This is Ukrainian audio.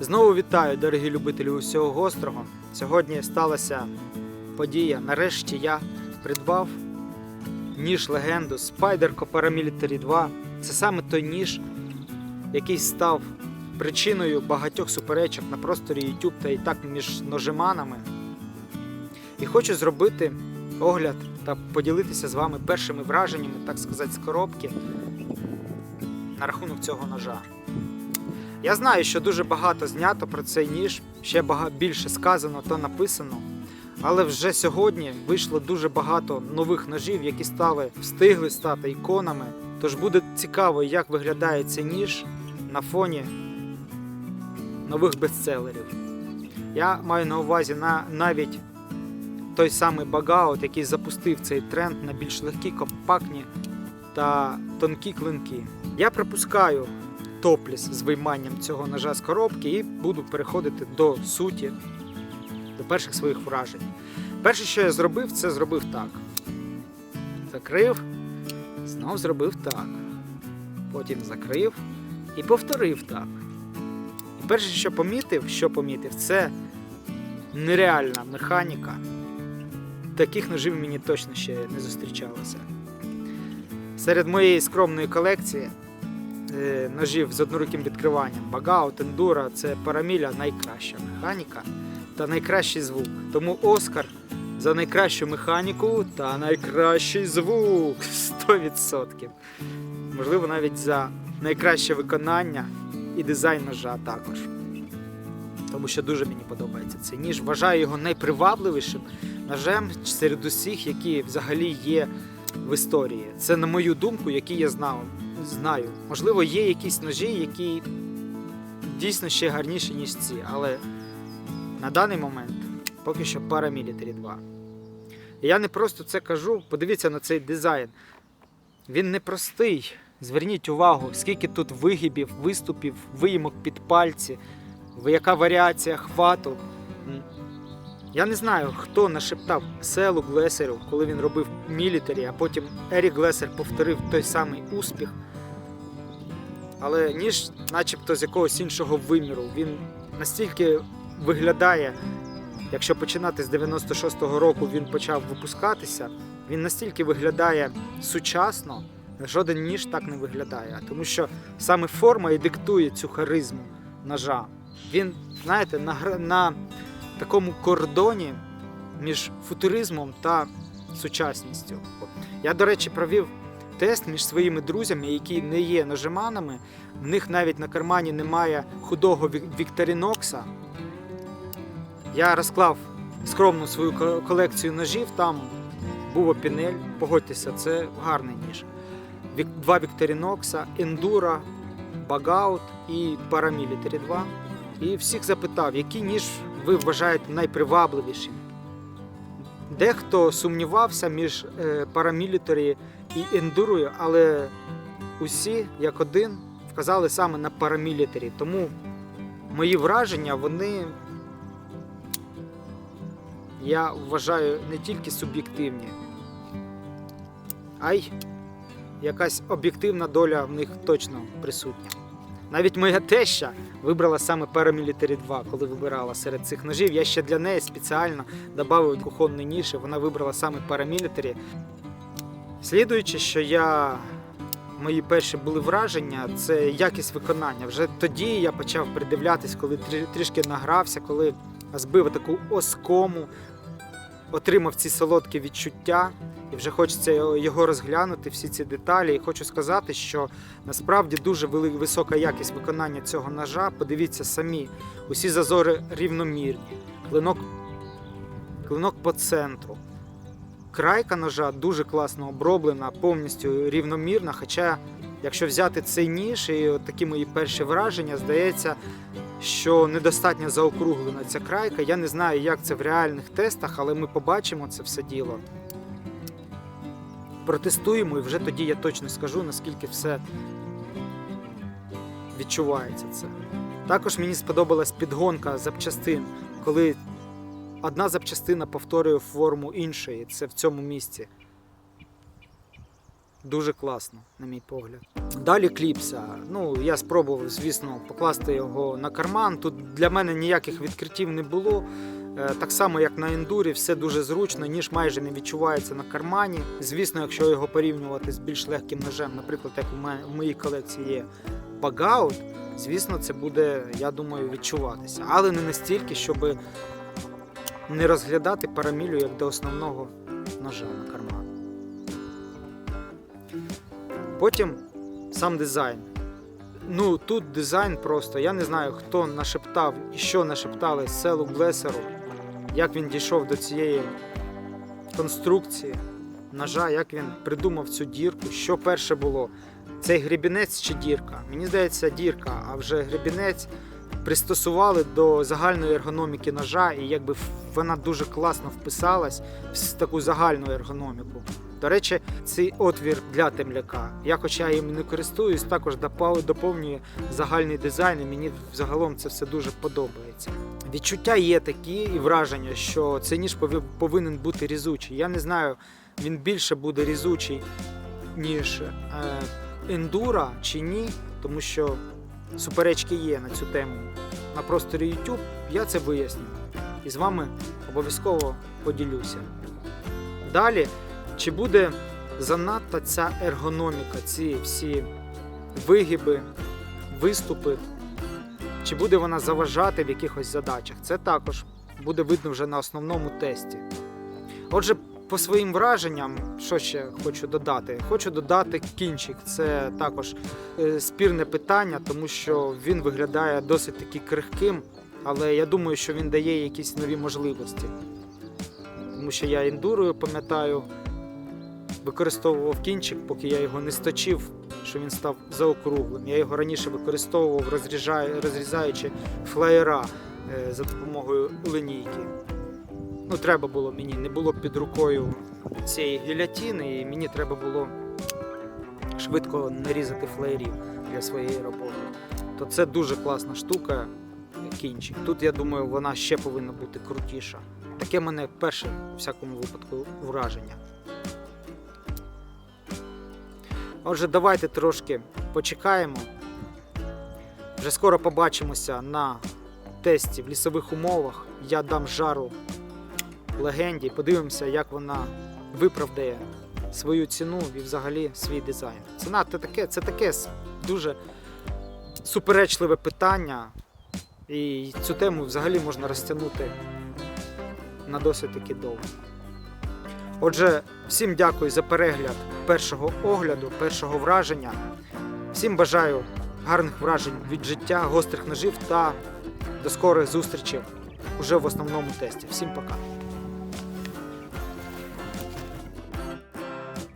Знову вітаю, дорогі любителі усього гострого. Сьогодні сталася подія. Нарешті я придбав ніж легенду Spyderco Paramilitary 2. Це саме той ніж, який став причиною багатьох суперечок на просторі YouTube та і так між ножеманами. І хочу зробити огляд та поділитися з вами першими враженнями, так сказати, з коробки на рахунок цього ножа. Я знаю, що дуже багато знято про цей ніж, ще бага- більше сказано та написано. Але вже сьогодні вийшло дуже багато нових ножів, які стали встигли стати іконами. Тож буде цікаво, як виглядає цей ніж на фоні нових бестселерів. Я маю на увазі на навіть той самий Багаут, який запустив цей тренд на більш легкі, компактні та тонкі клинки. Я припускаю топліс з вийманням цього ножа з коробки і буду переходити до суті, до перших своїх вражень. Перше, що я зробив, це зробив так. Закрив, знов зробив так. Потім закрив і повторив так. І перше, що помітив, що помітив, це нереальна механіка. Таких ножів мені точно ще не зустрічалося. Серед моєї скромної колекції ножів з одноруким відкриванням Багаут, Ендура це параміля найкраща механіка та найкращий звук. Тому Оскар за найкращу механіку та найкращий звук 100%. Можливо, навіть за найкраще виконання і дизайн ножа також. Тому що дуже мені подобається цей ніж. Вважаю його найпривабливішим ножем серед усіх, які взагалі є в історії. Це на мою думку, які я знав, знаю. Можливо, є якісь ножі, які дійсно ще гарніші, ніж ці, але на даний момент поки що Paramilitary 2. І я не просто це кажу, подивіться на цей дизайн. Він непростий. Зверніть увагу, скільки тут вигибів, виступів, виїмок під пальці, яка варіація хвату. Я не знаю, хто нашептав Селу Глесеру, коли він робив мілітарі, а потім Ерік Глесер повторив той самий успіх. Але ніж, начебто, з якогось іншого виміру. Він настільки виглядає, якщо починати з 96-го року він почав випускатися, він настільки виглядає сучасно, жоден ніж так не виглядає. Тому що саме форма і диктує цю харизму ножа. Він, знаєте, на, на такому кордоні між футуризмом та сучасністю. Я, до речі, провів тест між своїми друзями, які не є ножеманами. В них навіть на кармані немає худого Вікторінокса. Я розклав скромну свою колекцію ножів. Там був опінель. Погодьтеся, це гарний ніж. Два Вікторінокса, Ендура, Багаут і Paramilitary 2. І всіх запитав, який ніж ви вважаєте найпривабливішим. Дехто сумнівався між е, Paramilitary і Ендурою, але усі як один вказали саме на Paramilitary. Тому мої враження, вони, я вважаю, не тільки суб'єктивні, а й якась об'єктивна доля в них точно присутня. Навіть моя теща вибрала саме Paramilitary 2, коли вибирала серед цих ножів. Я ще для неї спеціально додав кухонний ніж, і вона вибрала саме Paramilitary. Слідуючи, що я мої перші були враження, це якість виконання. Вже тоді я почав придивлятись, коли трішки награвся, коли збив таку оскому, отримав ці солодкі відчуття, і вже хочеться його- розглянути, всі ці деталі. І хочу сказати, що насправді дуже висока якість виконання цього ножа. Подивіться самі, усі зазори рівномірні, клинок, клинок по центру. Крайка ножа дуже класно оброблена, повністю рівномірна. Хоча, якщо взяти цей ніж і такі мої перші враження, здається, що недостатньо заокруглена ця крайка. Я не знаю, як це в реальних тестах, але ми побачимо це все діло. Протестуємо, і вже тоді я точно скажу, наскільки все відчувається це. Також мені сподобалась підгонка запчастин, коли одна запчастина повторює форму іншої. Це в цьому місці. Дуже класно, на мій погляд. Далі кліпса. Ну, я спробував, звісно, покласти його на карман. Тут для мене ніяких відкриттів не було. Е, Так само, як на ендурі, все дуже зручно, ніж майже не відчувається на кармані. Звісно, якщо його порівнювати з більш легким ножем, наприклад, як у моїй колекції є багаут, звісно, це буде, я думаю, відчуватися. Але не настільки, щоб не розглядати парамілю як до основного ножа на карман. Потім сам дизайн. Ну, тут дизайн просто. Я не знаю, хто нашептав і що нашептали селу Блесеру, як він дійшов до цієї конструкції ножа, як він придумав цю дірку, що перше було. Цей гребінець чи дірка? Мені здається, дірка, а вже гребінець пристосували до загальної ергономіки ножа, і якби вона дуже класно вписалась в таку загальну ергономіку. До речі, цей отвір для темляка. Я, хоча їм не користуюсь, також доповнює загальний дизайн, і мені загалом це все дуже подобається. Відчуття є такі і враження, що цей ніж повинен бути різучий. Я не знаю, він більше буде різучий, ніж е, ендура чи ні, тому що суперечки є на цю тему. На просторі YouTube я це виясню і з вами обов'язково поділюся. Далі, чи буде занадто ця ергономіка, ці всі вигиби, виступи, чи буде вона заважати в якихось задачах? Це також буде видно вже на основному тесті. Отже, по своїм враженням, що ще хочу додати? Хочу додати кінчик. Це також е, спірне питання, тому що він виглядає досить таки крихким, але я думаю, що він дає якісь нові можливості. Тому що я ендурою пам'ятаю, використовував кінчик, поки я його не сточив, що він став заокруглим. Я його раніше використовував, розрізаючи флеєра е, за допомогою линійки. Ну, треба було мені, не було під рукою цієї гілятини, і мені треба було швидко нарізати флеєрів для своєї роботи. То це дуже класна штука, кінчик. Тут, я думаю, вона ще повинна бути крутіша. Таке мене перше, у всякому випадку, враження. Отже, давайте трошки почекаємо. Вже скоро побачимося на тесті в лісових умовах. Я дам жару легенді, подивимося, як вона виправдає свою ціну і взагалі свій дизайн. Ціна це таке, це таке дуже суперечливе питання. І цю тему взагалі можна розтягнути на досить таки довго. Отже, всім дякую за перегляд першого огляду, першого враження. Всім бажаю гарних вражень від життя, гострих ножів та до скорих зустрічей уже в основному тесті. Всім пока!